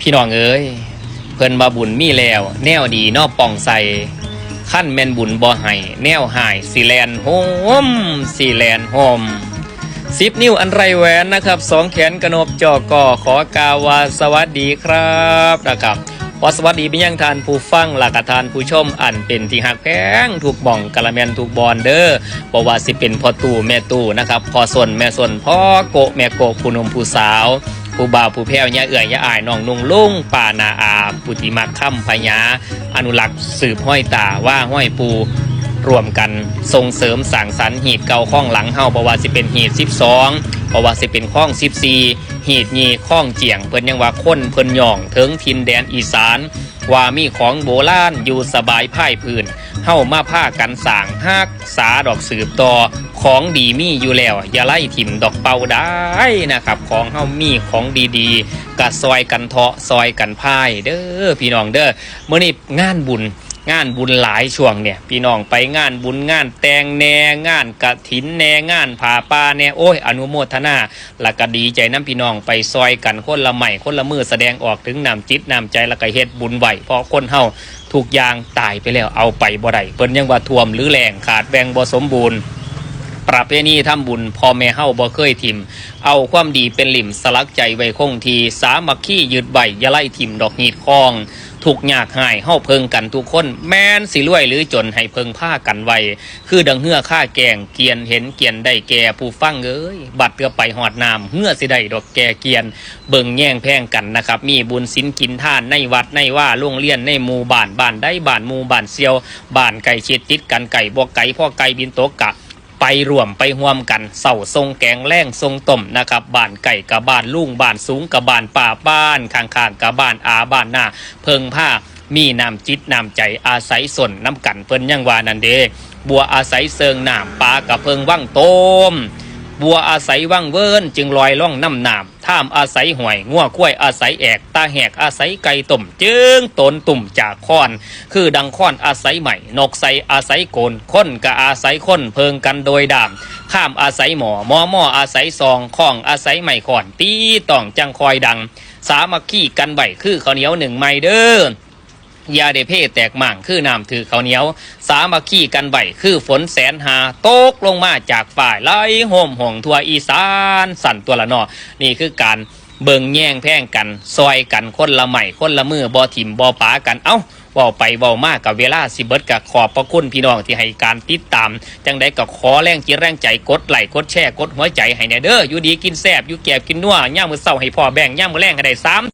พี่น้องเอ้ยเพิ่นว่าบุญมีแล้ว แนวดีนอป่องใสขั้นแม่นบุญบ่ให้แนวหายสีแลนโฮมสีแลนโฮมสิบนิ้วอันไรแหวนนะครับสองแขนกระนบจอกอขอกาวาสวัสดีครับนะครับขอสวัสดีไปยังทานผู้ฟังหลักทานผู้ชมอันเป็นที่หักแพงถูกบ่องกะละแมนถูกบอลเด้อบ่ว่าสิเป็นพ่อตู่แม่ตู่นะครับพ่อส่วนแม่ส่วนพ่อโกะแม่โกะผู้หนมผู้สาว ผู้บ่าวผู้แพ้วยเอื่อยยาอายน้องนุ่งลุงป่านาอาผู้ที่มักค่ำพญาอนุรักษ์สืบห้อยตาว่าห้อยปูรวมกันส่งเสริมสั่งสรรหีดเก่าข้องหลังเฮาเพราะว่าสิเป็นหีด12เพราะว่าสิเป็นข้อง 14 หีดยีข้องเจียงเพิ่นยังว่าคนเพิ่นย่องถึงทินแดนอีสาน ว่ามีของโบราณอยู่สบายพ่ายพื้นเฮ้ามาผ้ากันสร้างฮักษาดอกสืบต่อ ของดีมีอยู่แล้ว อย่าไล่ถิ่มดอกเป่าได้นะครับ ของเฮามีของดีๆกะซอยกันเทาะซอยกันพ่ายเด้อพี่น้องเด้อเมื่อนี้งานบุญงานบุญหลายช่วงเนี่ย พี่น้องไปงานบุญงานแตงแหน่งานกะถินแหน่งานผ่าป่าแนโอ้ย อนุโมทนาล้วก็ดีใจน้ำพี่น้องไปซอยกันคนละใหม่คนละมือแสดงออกถึงนำจิตนำใจล้วก็เฮ็ดบุญไหวเพราะคนเฮาถูกยางตายไปแล้วเอาไปบ่ได้เพิ่นยังว่าท่วมหรือแรงขาดแบ่งบ่สมบูรณ์ ประเพณีทำบุญพ่อแม่เฮาบ่เคยทิม เอาความดีเป็นหลิมสลักใจไว้คงทีสามัคคียึดใบย่าไล่ทิมดอกหีดคองถูกยากหายเฮาเพิงกันทุกคน แม้นสิรวยหรือจนให้เพิงผ้ากันไว้ คือดังเหือค่าแกงเกียนเห็นเกียนได้แก่ผู้ฟังเอ้ยบัดเรือไปหอดน้ำเหือสิได้ดอกแก่เกียน เบิ่งแย่งแพงกันนะครับ มีบุญสินกินท่านในวัดในว่าโรงเรียนในหมู่บ้านบ้านได้บ้านหมู่บ้านเซียวบ้านไก่ชิดติดกันไก่บ่ไก่พ่อไก่บินโตกะ ไปรวมไปห่วมกันเสาทรงแกงแรงทรงต้มนะครับบ้านไก่กับบ้านลุงบ้านสูงกับบ้านป่าบ้านข้างๆกับบ้านอาบ้านหน้า เพิงผ้ามีน้ำจิตน้ำใจอาศัยส่วนน้ำกันเพิ่นยังวานันเดบัวอาศัยเซิงน้ำปลากับเพิงว่างต้มบัวอาศัยว่างเวินจึงลอยล่องน้ำน้ำ ท่ามอาศัยห่วยง่วกล้วยอาศัยแอกตาแหกอาศัยไก่ต้มจึงตนตุ่มจากค้อน คือดังค้อนอาศัยใหม่ นกใสอาศัยโกนค้นก็อาศัยค้นเพิงกันโดยดามข้ามอาศัยหมอหมอหมออาศัยซองข้องอาศัยใหม่ขอนตีต่องจังคอยดัง สามัคคีกันไหวคือข้าวเหนียวหนึ่งไม้เด้อ ยาเดเพแตกหม่างคือน้ำถือเขาเหนียว สามัคคีกันไหวคือฝนแสนหาตกลงมาจากฝ่ายไลโหมห่วงทั่วอีสาน สั่นตัวละนอนี่คือการเบิงแย่งแพ่งกัน ซอยกันคนละใหม่คนละมือบอถิ่มบอป๋ากันเอ้าว่าไปว้ามากกับเวลาสิเบิดกับขอบพระคุณพี่น้องที่ให้การติดตาม จังได้ก็ขอแรงจิตแรงใจกดไหลกดแชร์กดหัวใจให้แนเด้ออยู่ดีกินแซบอยู่แก็บกินนัวย่ามมือเศร้าให้พ่อแบ่งย่ามมือแรงให้ได้ซ้ำ